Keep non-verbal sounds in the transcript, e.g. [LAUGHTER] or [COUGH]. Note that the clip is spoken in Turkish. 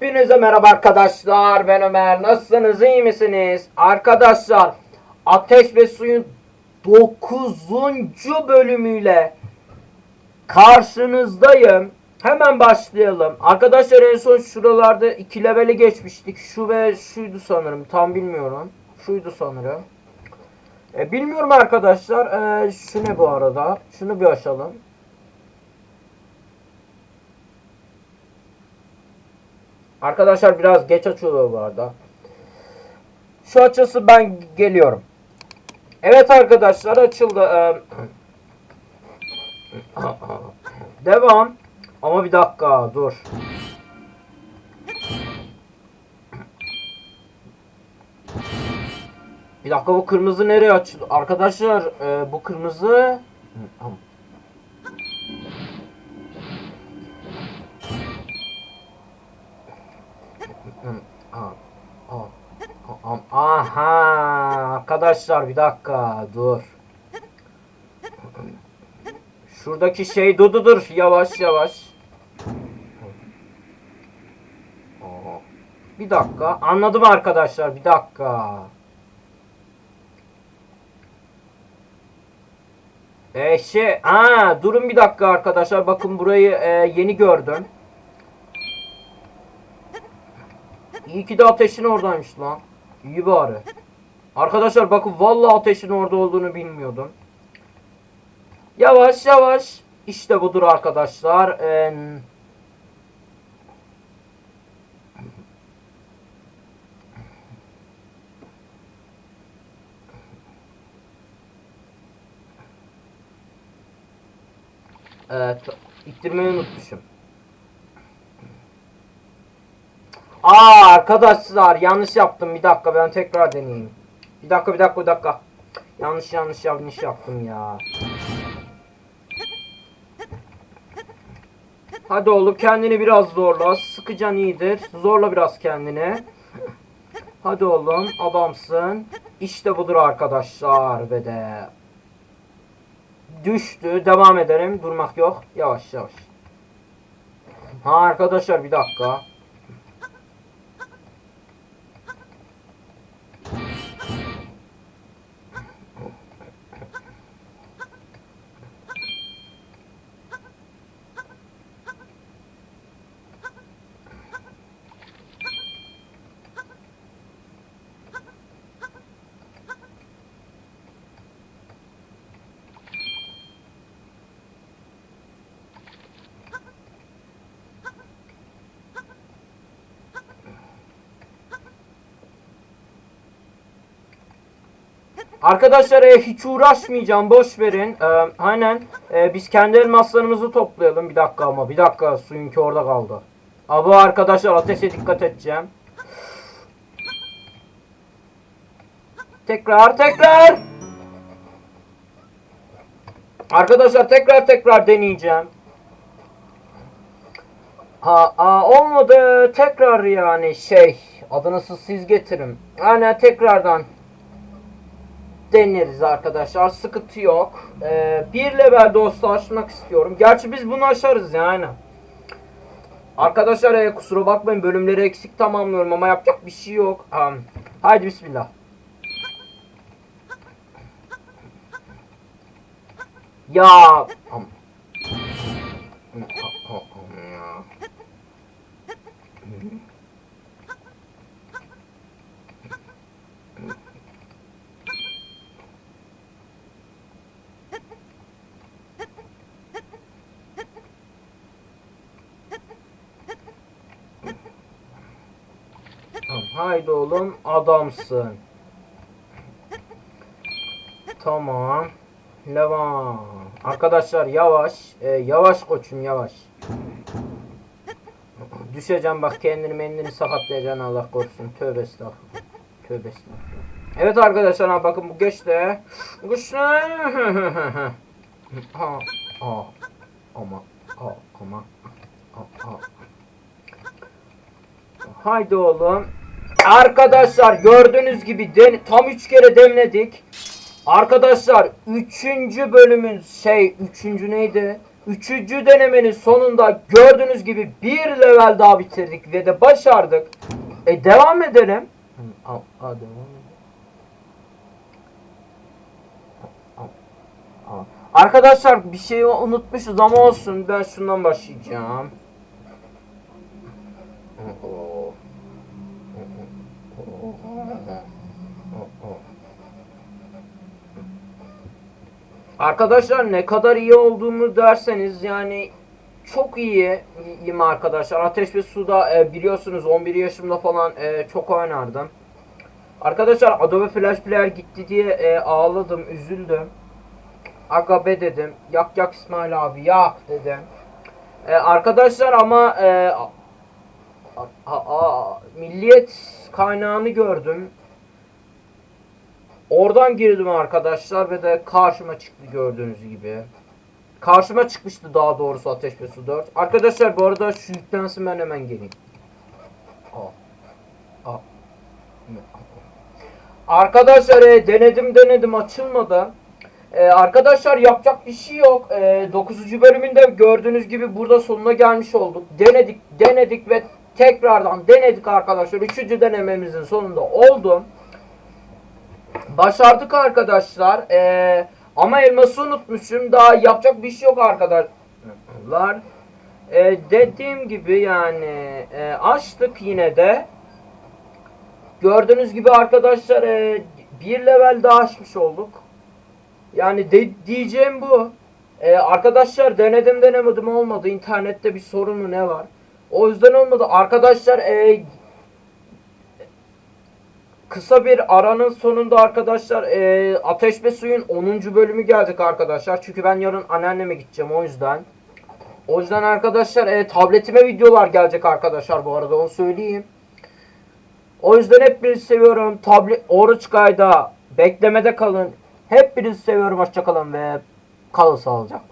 Hepinize merhaba arkadaşlar. Ben Ömer. Nasılsınız? iyi misiniz? Arkadaşlar Ateş ve Suyun 9. bölümüyle karşınızdayım. Hemen başlayalım. Arkadaşlar en son şuralarda iki leveli geçmiştik. Şu ve şuydu sanırım. Tam bilmiyorum. Şuydu sanırım. E, bilmiyorum arkadaşlar. E, şu ne bu arada? Şunu bir aşalım. Arkadaşlar biraz geç açılıyor bu arada. Şu açısı ben geliyorum. Evet arkadaşlar açıldı. Ee, [CLEARS THROAT] Devam. Ama bir dakika dur. Bir dakika bu kırmızı nereye açıldı? Arkadaşlar e, bu kırmızı... Aha arkadaşlar bir dakika dur. Şuradaki şey dur dur dur yavaş yavaş. Bir dakika anladım arkadaşlar bir dakika. E şey, aa durun bir dakika arkadaşlar bakın burayı e, yeni gördüm. İyi ki de ateşin oradaymış lan. İyi bari. Arkadaşlar bakın vallahi ateşin orada olduğunu bilmiyordum. Yavaş yavaş. İşte budur arkadaşlar. Ee, Evet. ittirmeyi unutmuşum. Aa arkadaşlar yanlış yaptım. Bir dakika ben tekrar deneyeyim. Bir dakika bir dakika bir dakika. Yanlış yanlış yanlış yaptım ya. Hadi oğlum kendini biraz zorla. Sıkıcan iyidir. Zorla biraz kendini. Hadi oğlum adamsın. İşte budur arkadaşlar ve de. Düştü. Devam ederim. Durmak yok. Yavaş yavaş. Ha arkadaşlar bir dakika. Arkadaşlar e, hiç uğraşmayacağım boş verin. E, aynen e, biz kendi elmaslarımızı toplayalım. Bir dakika ama bir dakika suyunki orada kaldı. Abo arkadaşlar ateşe dikkat edeceğim. Tekrar tekrar. Arkadaşlar tekrar tekrar deneyeceğim. Ha, aa, olmadı. Tekrar yani şey adını siz getirin. Aynen tekrardan deneriz arkadaşlar. Sıkıntı yok. Ee, bir level dostlaşmak istiyorum. Gerçi biz bunu aşarız yani. Arkadaşlar e, kusura bakmayın bölümleri eksik tamamlıyorum ama yapacak bir şey yok. Um, haydi bismillah. Ya haydi oğlum adamsın. Tamam. Devam. Arkadaşlar yavaş. Ee, yavaş koçum yavaş. Düşeceğim bak kendini kendini sakatlayacaksın Allah korusun. Tövbe estağfurullah. Tövbe estağfurullah. Evet arkadaşlar bakın bu geçti. Geçti. ha, ha, ama, ha, ama, ha, ha. Haydi oğlum. Arkadaşlar gördüğünüz gibi den tam 3 kere demledik. Arkadaşlar 3. bölümün şey 3. neydi? Üçüncü denemenin sonunda gördüğünüz gibi bir level daha bitirdik ve de başardık. E devam edelim. Al, devam edelim. Arkadaşlar bir şeyi unutmuşuz ama olsun ben şundan başlayacağım. Arkadaşlar ne kadar iyi olduğumu derseniz yani çok iyiyim arkadaşlar. Ateş ve Suda e, biliyorsunuz 11 yaşımda falan e, çok oynardım. Arkadaşlar Adobe Flash Player gitti diye e, ağladım, üzüldüm. Aga be dedim. Yak yak İsmail abi yak dedim. E, arkadaşlar ama e, a- a- a- milliyet kaynağını gördüm. Oradan girdim arkadaşlar ve de karşıma çıktı gördüğünüz gibi. Karşıma çıkmıştı daha doğrusu Ateş ve Su 4. Arkadaşlar bu arada şu yüklensin ben hemen geleyim. Aa. Aa. Arkadaşlar e, denedim denedim açılmadı. E, arkadaşlar yapacak bir şey yok. E, 9. bölümünde gördüğünüz gibi burada sonuna gelmiş olduk. Denedik denedik ve tekrardan denedik arkadaşlar. 3. denememizin sonunda oldum. Başardık arkadaşlar. Ee, ama elması unutmuşum. Daha yapacak bir şey yok arkadaşlar. Ee, dediğim gibi yani e, açtık yine de. Gördüğünüz gibi arkadaşlar e, bir level daha açmış olduk. Yani de, diyeceğim bu. Ee, arkadaşlar denedim denemedim olmadı. İnternette bir sorun mu ne var? O yüzden olmadı. Arkadaşlar e, kısa bir aranın sonunda arkadaşlar e, Ateş ve Suyun 10. bölümü gelecek arkadaşlar. Çünkü ben yarın anneanneme gideceğim o yüzden. O yüzden arkadaşlar e, tabletime videolar gelecek arkadaşlar bu arada onu söyleyeyim. O yüzden hepinizi seviyorum. Tablet Oruç Gayda beklemede kalın. Hepinizi seviyorum. Hoşçakalın ve kalın sağlıcakla.